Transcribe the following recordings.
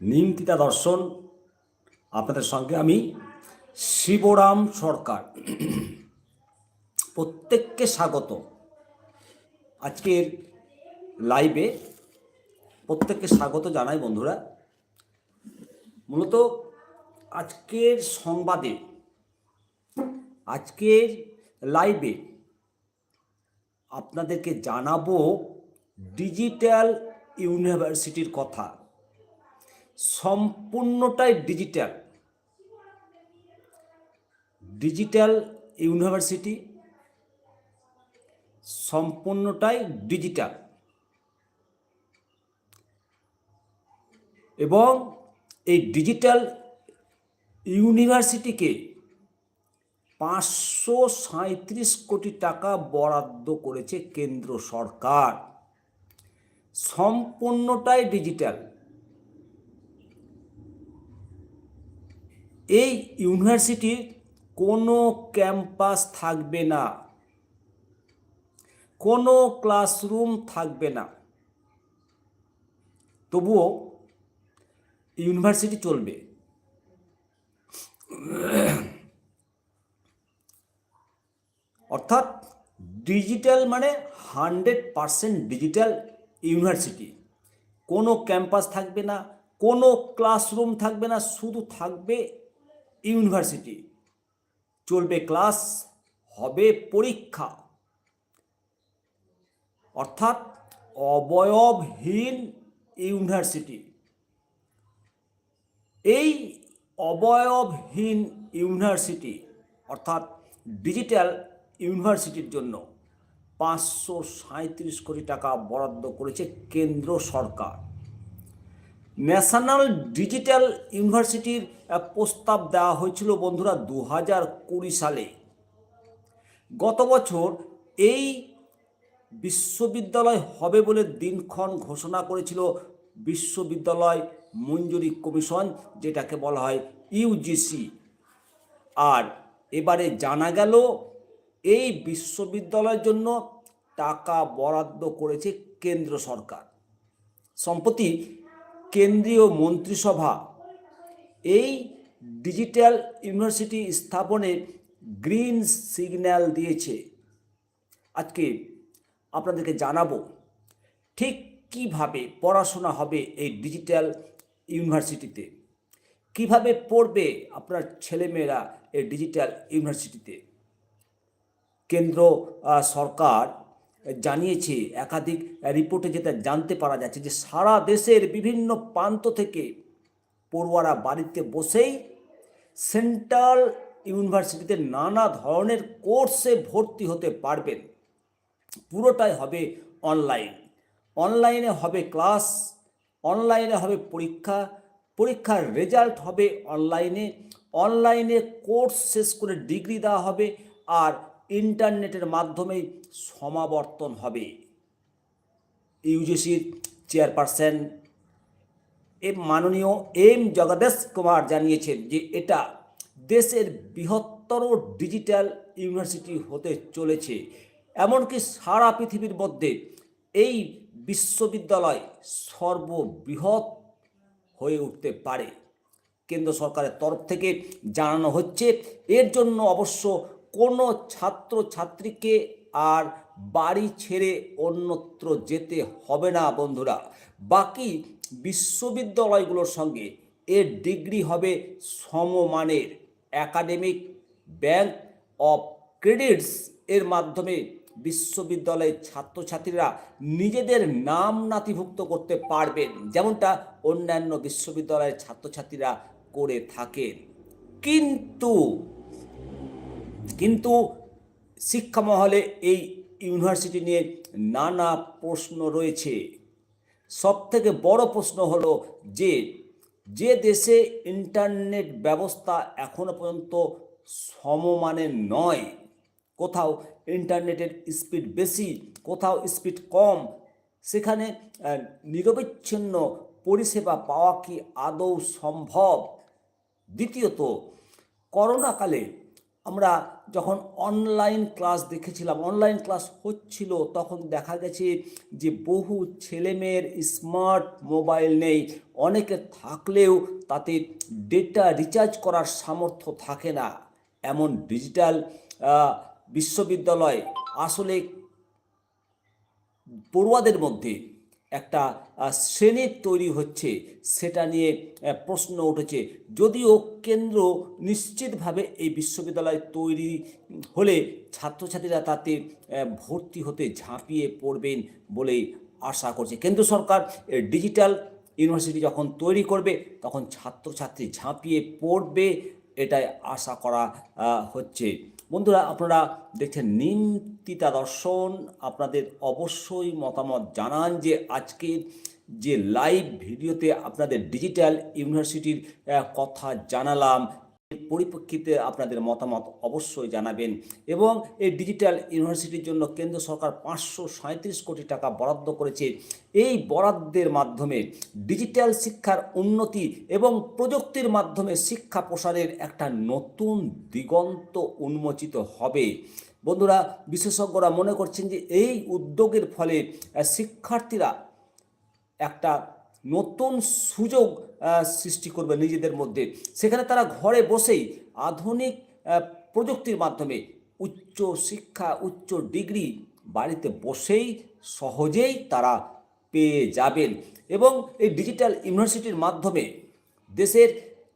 নিমতিতা দর্শন, আপনাদের সঙ্গে আমি শিবরাম সরকার। প্রত্যেককে স্বাগত। আজকের লাইভে প্রত্যেককে স্বাগত জানাই বন্ধুরা। মূলত আজকের সংবাদে, আজকের লাইভে আপনাদেরকে জানাব ডিজিটাল ইউনিভার্সিটির কথা। সম্পূর্ণটাই ডিজিটাল ডিজিটাল ইউনিভার্সিটি সম্পূর্ণটাই ডিজিটাল এবং এই ডিজিটাল ইউনিভার্সিটিকে পাঁচশো সাঁত্রিশ কোটি টাকা বরাদ্দ করেছে কেন্দ্র সরকার। সম্পূর্ণটাই ডিজিটাল এই ইউনিভার্সিটির কোনো ক্যাম্পাস থাকবে না। কোনো ক্লাসরুম থাকবে না। তবুও ইউনিভার্সিটি চলবে। অর্থাৎ ডিজিটাল মানে হান্ড্রেড পারসেন্ট ডিজিটাল ইউনিভার্সিটি। কোনো ক্যাম্পাস থাকবে না, কোনো ক্লাসরুম থাকবে না, শুধু থাকবে ইউনিভার্সিটি। চলবে ক্লাস, হবে পরীক্ষা। অর্থাৎ অবয়বহীন ইউনিভার্সিটি। এই অবয়বহীন ইউনিভার্সিটি, অর্থাৎ ডিজিটাল ইউনিভার্সিটির জন্য পাঁচশো সাঁত্রিশ কোটি টাকা বরাদ্দ করেছে কেন্দ্র সরকার। ন্যাশনাল ডিজিটাল ইউনিভার্সিটির প্রস্তাব দেওয়া হয়েছিল বন্ধুরা দু হাজার কুড়ি সালে। গত বছর এই বিশ্ববিদ্যালয় হবে বলে দিনক্ষণ ঘোষণা করেছিল বিশ্ববিদ্যালয় মঞ্জুরি কমিশন, যেটাকে বলা হয় ইউজিসি আর এবারে জানা গেল এই বিশ্ববিদ্যালয়ের জন্য টাকা বরাদ্দ করেছে কেন্দ্র সরকার। সম্প্রতি কেন্দ্রীয় মন্ত্রিসভা। এই ডিজিটাল ইউনিভার্সিটি স্থাপনে গ্রিন সিগন্যাল দিয়েছে। আজকে আপনাদেরকে জানাব ঠিক কীভাবে পড়াশোনা হবে এই ডিজিটাল ইউনিভার্সিটিতে। কীভাবে পড়বে আপনার ছেলেমেয়েরা এই ডিজিটাল ইউনিভার্সিটিতে। কেন্দ্র সরকার জানিয়েছে, একাধিক রিপোর্টে যেটা জানতে পারা যাচ্ছে যে সারা দেশের বিভিন্ন প্রান্ত থেকে পড়ুয়ারা বাড়িতে বসেই সেন্ট্রাল ইউনিভার্সিটিতে নানা ধরনের কোর্সে ভর্তি হতে পারবেন। পুরোটাই হবে অনলাইন। অনলাইনে হবে ক্লাস, অনলাইনে হবে পরীক্ষা, পরীক্ষার রেজাল্ট হবে অনলাইনে। অনলাইনে কোর্স শেষ করে ডিগ্রি দেওয়া হবে আর ইন্টারনেটের মাধ্যমেই সমাবর্তন হবে। ইউজিসির চেয়ারপারসন এম মাননীয় এম জগদেশ কুমার জানিয়েছেন যে এটা দেশের বৃহত্তর ডিজিটাল ইউনিভার্সিটি হতে চলেছে, এমনকি সারা পৃথিবীর মধ্যে এই বিশ্ববিদ্যালয় সর্ববৃহৎ হয়ে উঠতে পারে। কেন্দ্র সরকারের তরফ থেকে জানানো হচ্ছে, এর জন্য অবশ্য কোনো ছাত্র ছাত্রীকে আর বাড়ি ছেড়ে অন্যত্র যেতে হবে না, বন্ধুরা। বাকি বিশ্ববিদ্যালয়গুলোর সঙ্গে এর ডিগ্রি হবে সমমানের। একাডেমিক ব্যাংক অফ ক্রেডিটস এর মাধ্যমে বিশ্ববিদ্যালয়ের ছাত্রছাত্রীরা নিজেদের নাম নাতিভুক্ত করতে পারবেন, যেমনটা অন্যান্য বিশ্ববিদ্যালয়ের ছাত্রছাত্রীরা করে থাকেন। কিন্তু কিন্তু শিক্ষা মহলে এই ইউনিভার্সিটি নিয়ে নানা প্রশ্ন রয়েছে। সব থেকে বড় প্রশ্ন হলো যে যে দেশে ইন্টারনেট ব্যবস্থা এখনও পর্যন্ত সমমানের নয়, কোথাও ইন্টারনেটের স্পিড বেশি, কোথাও স্পিড কম, সেখানে নিরবিচ্ছিন্ন পরিষেবা পাওয়া কি আদৌ সম্ভব? দ্বিতীয়ত, করোনাকালে আমরা যখন অনলাইন ক্লাস দেখেছিলাম অনলাইন ক্লাস হচ্ছিল, তখন দেখা গেছে যে বহু ছেলেমেয়ের স্মার্ট মোবাইল নেই। অনেকে থাকলেও তাতে ডেটা রিচার্জ করার সামর্থ্য থাকে না। এমন ডিজিটাল বিশ্ববিদ্যালয় আসলে পড়ুয়াদের মধ্যে একটা শ্রেণির তৈরি হচ্ছে, সেটা নিয়ে প্রশ্ন উঠেছে। যদিও কেন্দ্র নিশ্চিতভাবে এই বিশ্ববিদ্যালয় তৈরি হলে ছাত্রছাত্রীরা তাতে ভর্তি হতে ঝাঁপিয়ে পড়বেন বলেই আশা করছে। কেন্দ্র সরকার ডিজিটাল ইউনিভার্সিটি যখন তৈরি করবে, তখন ছাত্রছাত্রী ঝাঁপিয়ে পড়বে, এটাই আশা করা হচ্ছে। বন্ধুরা, আপনারা দেখছেন নিন্তিতা দর্শন। আপনাদের অবশ্যই মতামত জানান যে আজকের যে লাইভ ভিডিওতে আপনাদের ডিজিটাল ইউনিভার্সিটির কথা জানালাম। পরিপ্রেক্ষিতে আপনাদের মতামত অবশ্যই জানাবেন। এবং এই ডিজিটাল ইউনিভার্সিটির জন্য কেন্দ্র সরকার পাঁচশো কোটি টাকা বরাদ্দ করেছে। এই বরাদ্দের মাধ্যমে ডিজিটাল শিক্ষার উন্নতি এবং প্রযুক্তির মাধ্যমে শিক্ষা প্রসারের একটা নতুন দিগন্ত উন্মোচিত হবে। বন্ধুরা, বিশেষজ্ঞরা মনে করছেন যে এই উদ্যোগের ফলে শিক্ষার্থীরা একটা নতুন সুযোগ সৃষ্টি করবে নিজেদের মধ্যে। সেখানে তারা ঘরে বসেই আধুনিক প্রযুক্তির মাধ্যমে উচ্চ শিক্ষা, উচ্চ ডিগ্রি বাড়িতে বসেই সহজেই তারা পেয়ে যাবেন। এবং এই ডিজিটাল ইউনিভার্সিটির মাধ্যমে দেশের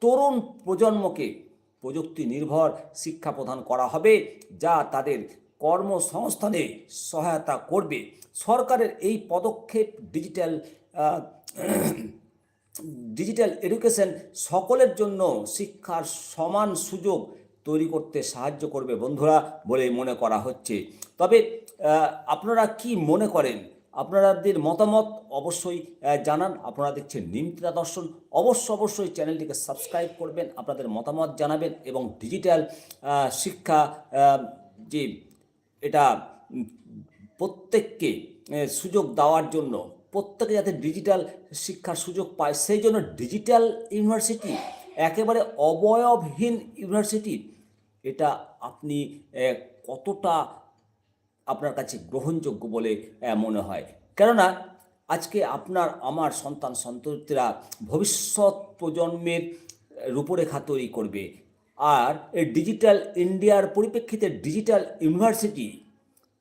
তরুণ প্রজন্মকে প্রযুক্তি নির্ভর শিক্ষা প্রদান করা হবে, যা তাদের কর্মসংস্থানে সহায়তা করবে। সরকারের এই পদক্ষেপ ডিজিটাল ডিজিটাল এডুকেশন সকলের জন্য শিক্ষার সমান সুযোগ তৈরি করতে সাহায্য করবে বন্ধুরা বলে মনে করা হচ্ছে। তবে আপনারা কি মনে করেন? আপনাদের মতামত অবশ্যই জানান। আপনারা দেখছেন নিমত্রা দর্শন। অবশ্য অবশ্যই চ্যানেলটিকে সাবস্ক্রাইব করবেন, আপনাদের মতামত জানাবেন এবং ডিজিটাল শিক্ষা যে এটা প্রত্যেককে সুযোগ দেওয়ার জন্য প্রত্যেকে যাতে ডিজিটাল শিক্ষার সুযোগ পায়, সেই জন্য ডিজিটাল ইউনিভার্সিটি একেবারে অবয়বহীন ইউনিভার্সিটি এটা আপনি কতটা আপনার কাছে গ্রহণযোগ্য বলে মনে হয়। কেননা, আজকে আপনার, আমার সন্তান, সন্ততিরা ভবিষ্যৎ প্রজন্মের রূপরেখা তৈরি করবে। আর এই ডিজিটাল ইন্ডিয়ার পরিপ্রেক্ষিতে ডিজিটাল ইউনিভার্সিটি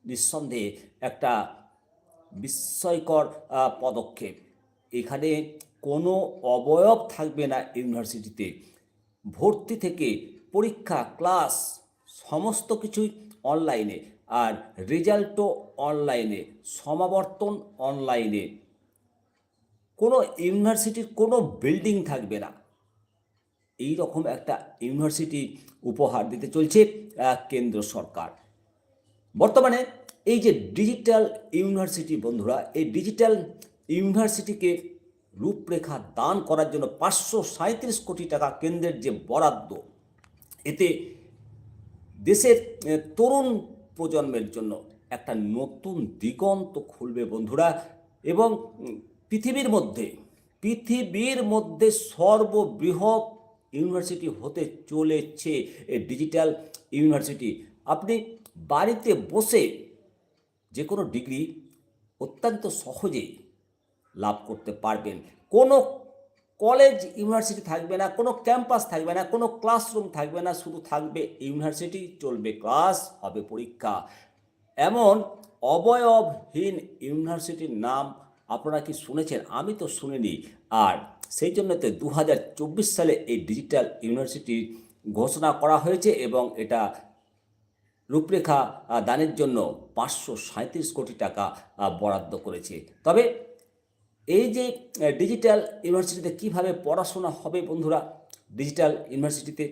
নিঃসন্দেহে একটা বিস্ময়কর পদক্ষেপ। এখানে কোনো অবয়ব থাকবে না ইউনিভার্সিটিতে। ভর্তি থেকে পরীক্ষা, ক্লাস, সমস্ত কিছুই অনলাইনে আর রেজাল্টও অনলাইনে, সমাবর্তন অনলাইনে। কোনো ইউনিভার্সিটির কোনো বিল্ডিং থাকবে না। এই রকম একটা ইউনিভার্সিটি উপহার দিতে চলছে কেন্দ্র সরকার। বর্তমানে এই যে ডিজিটাল ইউনিভার্সিটি বন্ধুরা, এই ডিজিটাল ইউনিভার্সিটিকে রূপরেখা দান করার জন্য পাঁচশো সাঁত্রিশ কোটি টাকা কেন্দ্রের যে বরাদ্দ, এতে দেশের তরুণ প্রজন্মের জন্য একটা নতুন দিগন্ত খুলবে বন্ধুরা এবং পৃথিবীর মধ্যে পৃথিবীর মধ্যে সর্ববৃহৎ ইউনিভার্সিটি হতে চলেছে এই ডিজিটাল ইউনিভার্সিটি আপনি বাড়িতে বসে যে কোনো ডিগ্রি অত্যন্ত সহজেই লাভ করতে পারবেন। কোনো কলেজ, ইউনিভার্সিটি থাকবে না, কোনো ক্যাম্পাস থাকবে না, কোনো ক্লাসরুম থাকবে না, শুধু থাকবে ইউনিভার্সিটি, চলবে ক্লাস, হবে পরীক্ষা। এমন অবয়বহীন ইউনিভার্সিটির নাম আপনারা কি শুনেছেন? আমি তো শুনিনি। আর সেই জন্য তো দু সালে এই ডিজিটাল ইউনিভার্সিটি ঘোষণা করা হয়েছে এবং এটা রূপরেখা দানের জন্য পাঁচশো সাঁত্রিশ কোটি টাকা বরাদ্দ করেছে। তবে এই যে ডিজিটাল ইউনিভার্সিটিতে কীভাবে পড়াশোনা হবে বন্ধুরা ডিজিটাল ইউনিভার্সিটিতে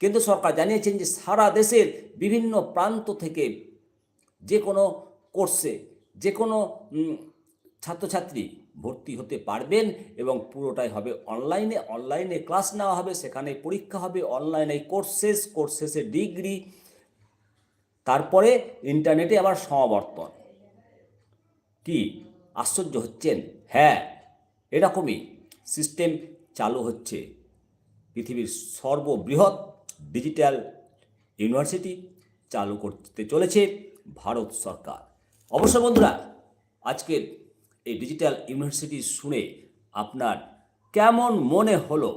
কেন্দ্র সরকার জানিয়েছেন যে সারা দেশের বিভিন্ন প্রান্ত থেকে যে কোনো কোর্সে যে কোনো ছাত্রছাত্রী ভর্তি হতে পারবেন এবং পুরোটাই হবে অনলাইনে অনলাইনে ক্লাস নেওয়া হবে সেখানে পরীক্ষা হবে অনলাইনে কোর্সেস শেষ কোর্স শেষে ডিগ্রি তারপরে ইন্টারনেটে আবার সমাবর্তন। কি? আশ্চর্য হচ্ছেন? হ্যাঁ এরকমই সিস্টেম চালু হচ্ছে। পৃথিবীর সর্ববৃহৎ ডিজিটাল ইউনিভার্সিটি চালু করতে চলেছে ভারত সরকার। অবশ্য বন্ধুরা, আজকের এই ডিজিটাল ইউনিভার্সিটি শুনে আপনার কেমন মনে হলো?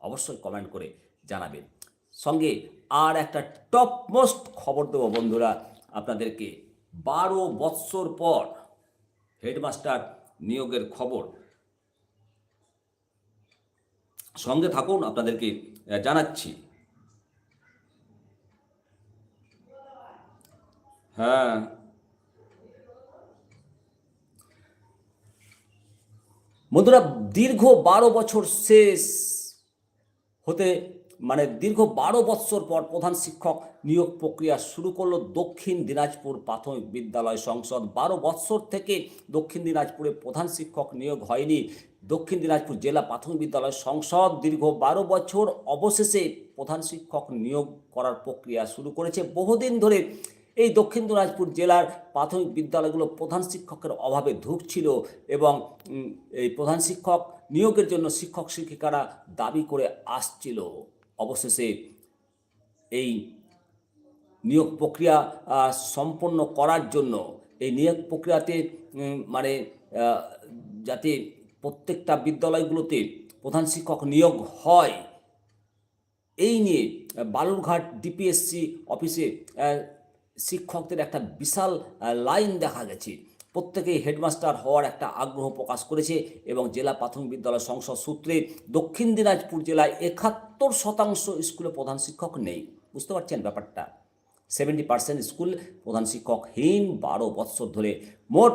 অবশ্যই কমেন্ট করে জানাবেন। সঙ্গে আর একটা টপ মোস্ট খবর দেবো বন্ধুরা আপনাদেরকে। বারো বৎসর পর হেডমাস্টার নিয়োগের খবর। সঙ্গে থাকুন, আপনাদেরকে জানাচ্ছি। হ্যাঁ। বন্ধুরা, দীর্ঘ বারো বছর শেষ হতে মানে দীর্ঘ বারো বৎসর পর প্রধান শিক্ষক নিয়োগ প্রক্রিয়া শুরু করল দক্ষিণ দিনাজপুর প্রাথমিক বিদ্যালয় সংসদ। বারো বৎসর থেকে দক্ষিণ দিনাজপুরে প্রধান শিক্ষক নিয়োগ হয়নি। দক্ষিণ দিনাজপুর জেলা প্রাথমিক বিদ্যালয় সংসদ দীর্ঘ বারো বছর অবশেষে প্রধান শিক্ষক নিয়োগ করার প্রক্রিয়া শুরু করেছে। বহুদিন ধরে এই দক্ষিণ দিনাজপুর জেলার প্রাথমিক বিদ্যালয়গুলো প্রধান শিক্ষকের অভাবে ধুঁকছিল এবং এই প্রধান শিক্ষক নিয়োগের জন্য শিক্ষক শিক্ষিকারা দাবি করে আসছিল। অবশেষে এই নিয়োগ প্রক্রিয়া সম্পন্ন করার জন্য এই নিয়োগ প্রক্রিয়াতে মানে যাতে প্রত্যেকটা বিদ্যালয়গুলোতে প্রধান শিক্ষক নিয়োগ হয়, এই নিয়ে বালুরঘাট ডিপিএসসি অফিসে শিক্ষকদের একটা বিশাল লাইন দেখা গেছে। প্রত্যেকেই হেডমাস্টার হওয়ার একটা আগ্রহ প্রকাশ করেছে এবং জেলা প্রাথমিক বিদ্যালয় সংসদ সূত্রে দক্ষিণ দিনাজপুর জেলায় একাত্তর শতাংশ স্কুলে প্রধান শিক্ষক নেই। বুঝতে পারছেন ব্যাপারটা? সেভেন্টি পার্সেন্ট স্কুল প্রধান শিক্ষকহীন বারো বৎসর ধরে। মোট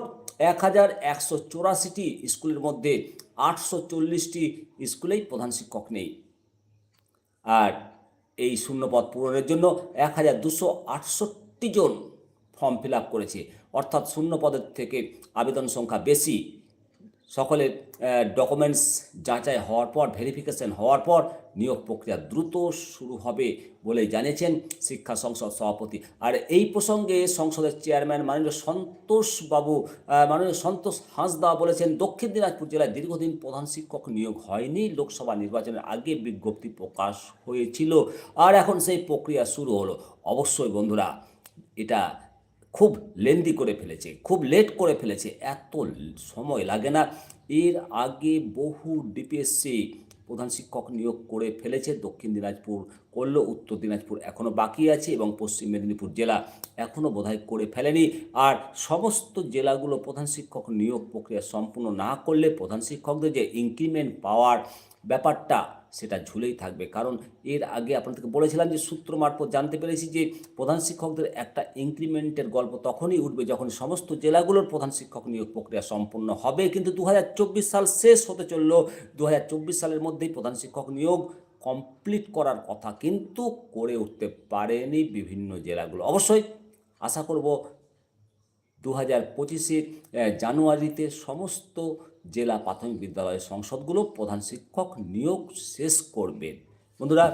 এক হাজার একশো চৌরাশিটি স্কুলের মধ্যে আটশো চল্লিশটি স্কুলেই প্রধান শিক্ষক নেই। আর এই শূন্যপদ পূরণের জন্য এক হাজার দুশো আটষট্টি জন ফর্ম ফিল আপ করেছে। অর্থাৎ শূন্য পদের থেকে আবেদন সংখ্যা বেশি। সকলের ডকুমেন্টস যাচাই হওয়ার পর ভেরিফিকেশন হওয়ার পর নিয়োগ প্রক্রিয়া দ্রুত শুরু হবে বলে জানিয়েছেন শিক্ষা সংসদ সভাপতি। আর এই প্রসঙ্গে সংসদের চেয়ারম্যান মাননীয় সন্তোষবাবু মাননীয় সন্তোষ হাঁসদা বলেছেন, দক্ষিণ দিনাজপুর জেলায় দীর্ঘদিন প্রধান শিক্ষক নিয়োগ হয়নি। লোকসভা নির্বাচনের আগে বিজ্ঞপ্তি প্রকাশ হয়েছিল। আর এখন সেই প্রক্রিয়া শুরু হলো। অবশ্যই বন্ধুরা, এটা খুব লেন্দি করে ফেলেছে, খুব লেট করে ফেলেছে। এত সময় লাগে না। এর আগে বহু ডিপিএসসি প্রধান শিক্ষক নিয়োগ করে ফেলেছে। দক্ষিণ দিনাজপুর করল, উত্তর দিনাজপুর এখনও বাকি আছে এবং পশ্চিম মেদিনীপুর জেলা এখনও বোধহয় করে ফেলেনি। আর সমস্ত জেলাগুলো প্রধান শিক্ষক নিয়োগ প্রক্রিয়া সম্পূর্ণ না করলে প্রধান শিক্ষকদের যে ইনক্রিমেন্ট পাওয়ার ব্যাপারটা সেটা ঝুলেই থাকবে। কারণ এর আগে আপনাদেরকে বলেছিলাম যে সূত্র মারফত জানতে পেরেছি যে প্রধান শিক্ষকদের একটা ইনক্রিমেন্টের গল্প তখনই উঠবে যখন সমস্ত জেলাগুলোর প্রধান শিক্ষক নিয়োগ প্রক্রিয়া সম্পূর্ণ হবে। কিন্তু দু হাজার চব্বিশ সাল শেষ হতে চলল। দু হাজার চব্বিশ সালের মধ্যেই প্রধান শিক্ষক নিয়োগ কমপ্লিট করার কথা কিন্তু করে উঠতে পারেনি বিভিন্ন জেলাগুলো। অবশ্যই আশা করব দু হাজার পঁচিশে জানুয়ারিতে সমস্ত জেলা প্রাথমিক বিদ্যালয়ের সংসদগুলো প্রধান শিক্ষক নিয়োগ শেষ করবেন বন্ধুরা,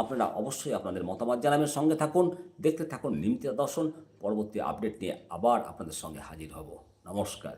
আপনারা অবশ্যই আপনাদের মতামত জানাবেন, সঙ্গে থাকুন, দেখতে থাকুন নিমিতা দর্শন। পরবর্তী আপডেট নিয়ে আবার আপনাদের সঙ্গে হাজির হব। নমস্কার।